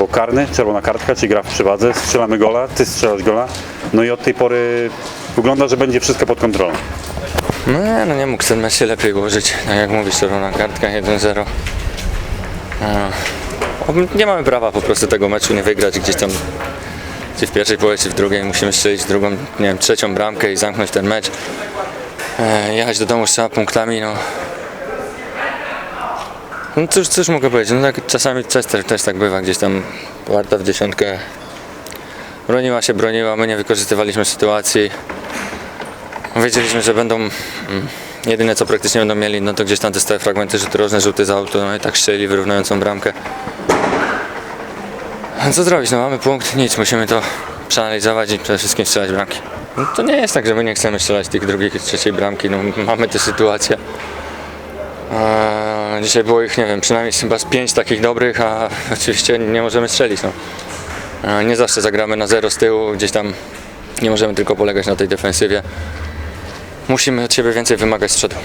Bo karny, czerwona kartka, czyli gra w przewadze, strzelamy gola, ty strzelasz gola. No i od tej pory wygląda, że będzie wszystko pod kontrolą. No nie, no nie mógł ten mecz się lepiej ułożyć. Tak jak mówisz, czerwona kartka 1-0. A, Nie mamy prawa po prostu tego meczu nie wygrać gdzieś tam czy w pierwszej połowie, czy w drugiej. Musimy strzelić drugą, nie wiem, trzecią bramkę i zamknąć ten mecz. E, jechać do domu z trzema punktami, no. No cóż, cóż mogę powiedzieć, no tak czasami też, też, tak bywa, gdzieś tam warta w dziesiątkę broniła się, broniła, my nie wykorzystywaliśmy sytuacji. Wiedzieliśmy, że będą mm, jedyne co praktycznie będą mieli, no to gdzieś tam te stałe fragmenty rzuty rożne, rzuty z auto, no i tak strzeli wyrównującą bramkę. Co zrobić? No mamy punkt, nic, musimy to przeanalizować i przede wszystkim strzelać bramki. No, to nie jest tak, że my nie chcemy strzelać tych drugiej i trzeciej bramki, no mamy tę sytuację. Eee, dzisiaj było ich, nie wiem, przynajmniej chyba z pięć takich dobrych, a oczywiście nie możemy strzelić. No. Nie zawsze zagramy na zero z tyłu, gdzieś tam nie możemy tylko polegać na tej defensywie. Musimy od siebie więcej wymagać z przodu.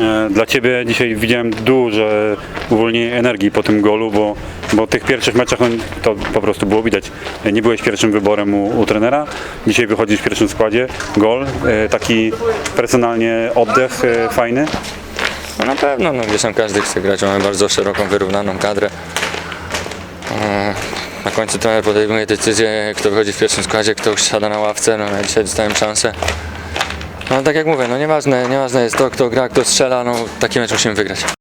E, Dla Ciebie dzisiaj widziałem duże uwolnienie energii po tym golu, bo, bo tych pierwszych meczach no, to po prostu było widać. E, Nie byłeś pierwszym wyborem u, u trenera, dzisiaj wychodzisz w pierwszym składzie, gol, e, taki personalnie oddech fajny. No na pewno, no gdzieś tam każdy chce grać, mamy bardzo szeroką, wyrównaną kadrę. Eee, Na końcu trener podejmuje decyzję, kto wychodzi w pierwszym składzie, kto już siada na ławce, no ja dzisiaj dostałem szansę. No tak jak mówię, no nieważne, nieważne jest to, kto gra, kto strzela, no taki mecz musimy wygrać.